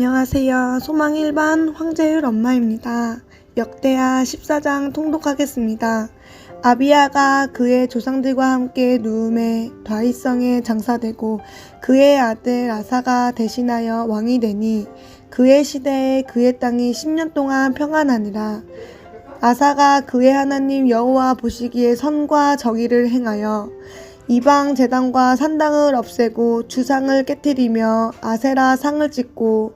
안녕하세요. 소망 1반 황재율 엄마입니다. 역대하 14장 통독하겠습니다. 아비야가 그의 조상들과 함께 누움에 다윗성에 장사되고 그의 아들 아사가 대신하여 왕이 되니 그의 시대에 그의 땅이 10년 동안 평안하니라. 아사가 그의 하나님 여호와 보시기에 선과 정의를 행하여 이방 제단과 산당을 없애고 주상을 깨뜨리며 아세라 상을 찍고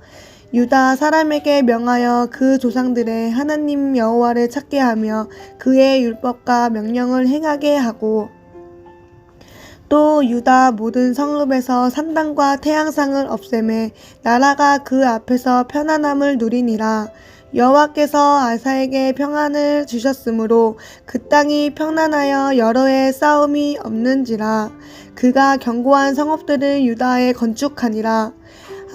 유다 사람에게 명하여 그 조상들의 하나님 여호와를 찾게 하며 그의 율법과 명령을 행하게 하고 또 유다 모든 성읍에서 산당과 태양상을 없애매 나라가 그 앞에서 편안함을 누리니라 여호와께서 아사에게 평안을 주셨으므로 그 땅이 평안하여 여러 해 싸움이 없는지라. 그가 견고한 성읍들을 유다에 건축하니라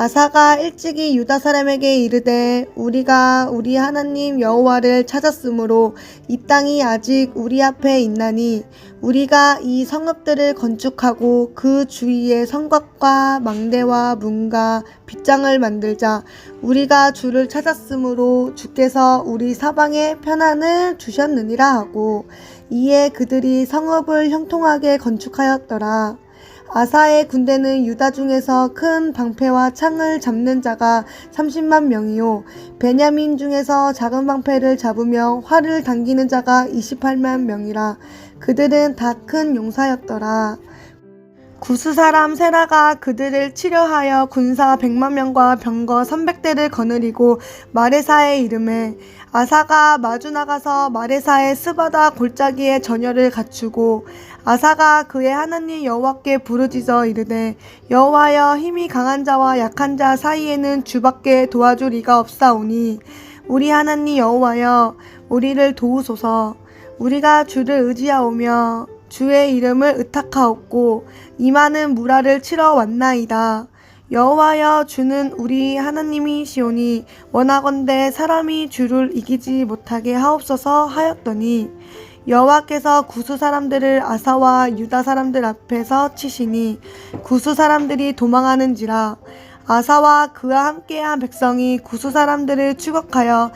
아사가 일찍이 유다 사람에게 이르되 우리가 우리 하나님 여호와를 찾았으므로 이 땅이 아직 우리 앞에 있나니 우리가 이 성읍들을 건축하고 그 주위에 성곽과 망대와 문과 빗장을 만들자 우리가 주를 찾았으므로 주께서 우리 사방에 편안을 주셨느니라 하고 이에 그들이 성읍을 형통하게 건축하였더라. 아사의 군대는 유다 중에서 큰 방패와 창을 잡는 자가 30만 명이요. 베냐민 중에서 작은 방패를 잡으며 활을 당기는 자가 28만 명이라. 그들은 다 큰 용사였더라. 구스 사람 세라가 그들을 치려하여 군사 100만 명과 병거 300대를 거느리고 마레사에 이름에 아사가 마주 나가서 마레사의 스바다 골짜기에 전열을 갖추고 아사가 그의 하나님 여호와께 부르짖어 이르되 여호와여 힘이 강한 자와 약한 자 사이에는 주밖에 도와줄 이가 없사오니 우리 하나님 여호와여 우리를 도우소서. 우리가 주를 의지하오며 주의 이름을 의탁하옵고 이 많은 무라를 치러 왔나이다. 여호와여 주는 우리 하나님이시오니 원하건대 사람이 주를 이기지 못하게 하옵소서 하였더니 여호와께서 구수 사람들을 아사와 유다 사람들 앞에서 치시니 구수 사람들이 도망하는지라 아사와 그와 함께한 백성이 구수 사람들을 추격하여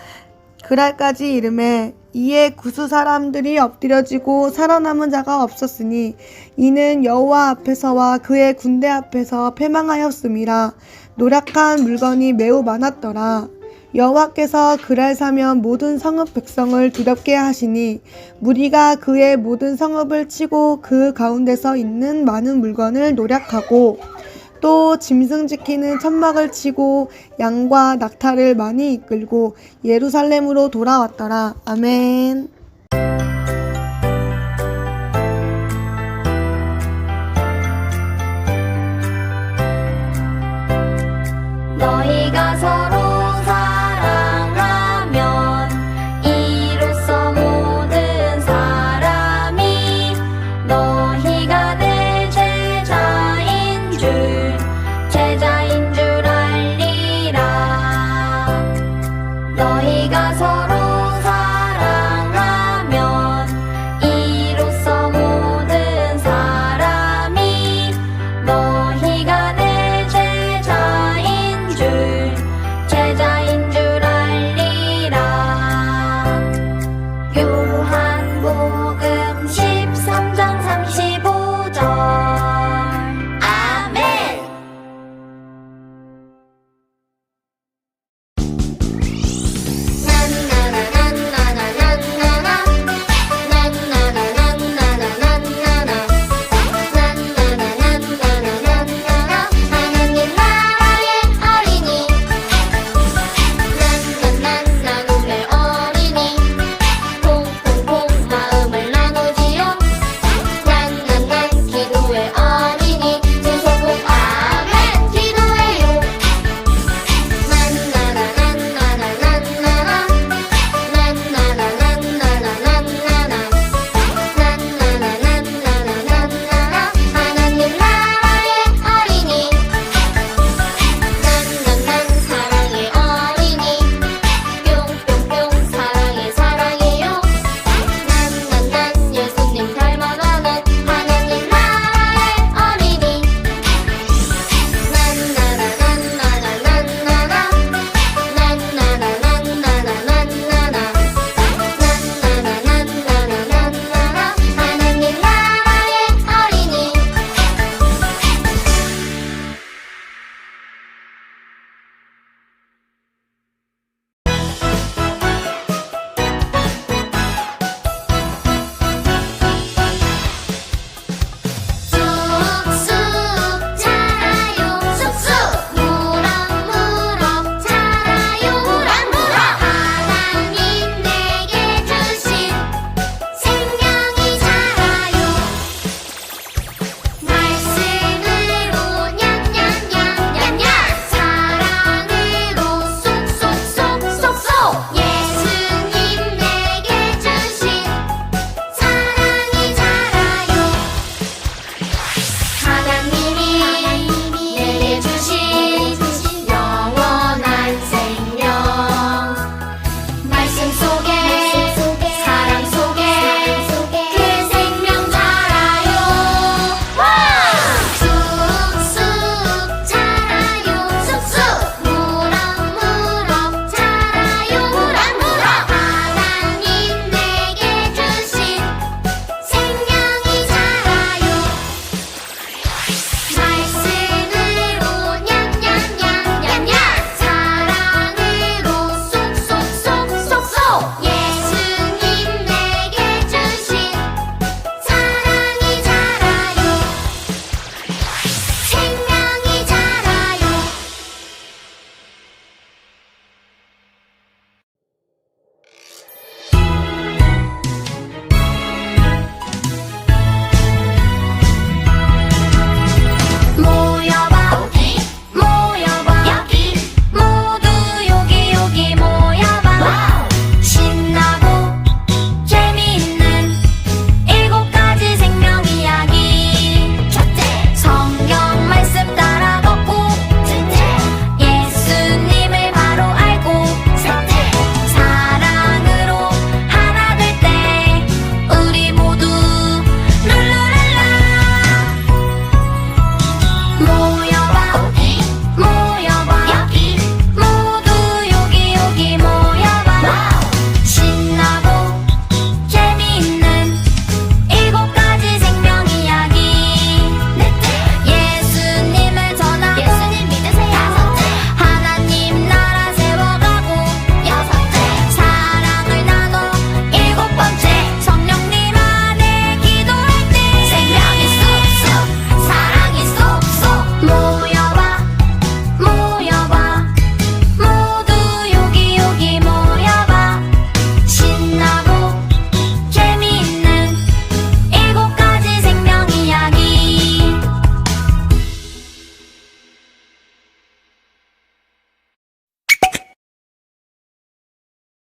그랄까지 이름에 이에 구수 사람들이 엎드려지고 살아남은 자가 없었으니 이는 여호와 앞에서와 그의 군대 앞에서 패망하였음이라 노력한 물건이 매우 많았더라. 여호와께서 그랄 사면 모든 성읍 백성을 두렵게 하시니 무리가 그의 모든 성읍을 치고 그 가운데서 있는 많은 물건을 노력하고 또 짐승 지키는 천막을 치고 양과 낙타를 많이 이끌고 예루살렘으로 돌아왔더라. 아멘.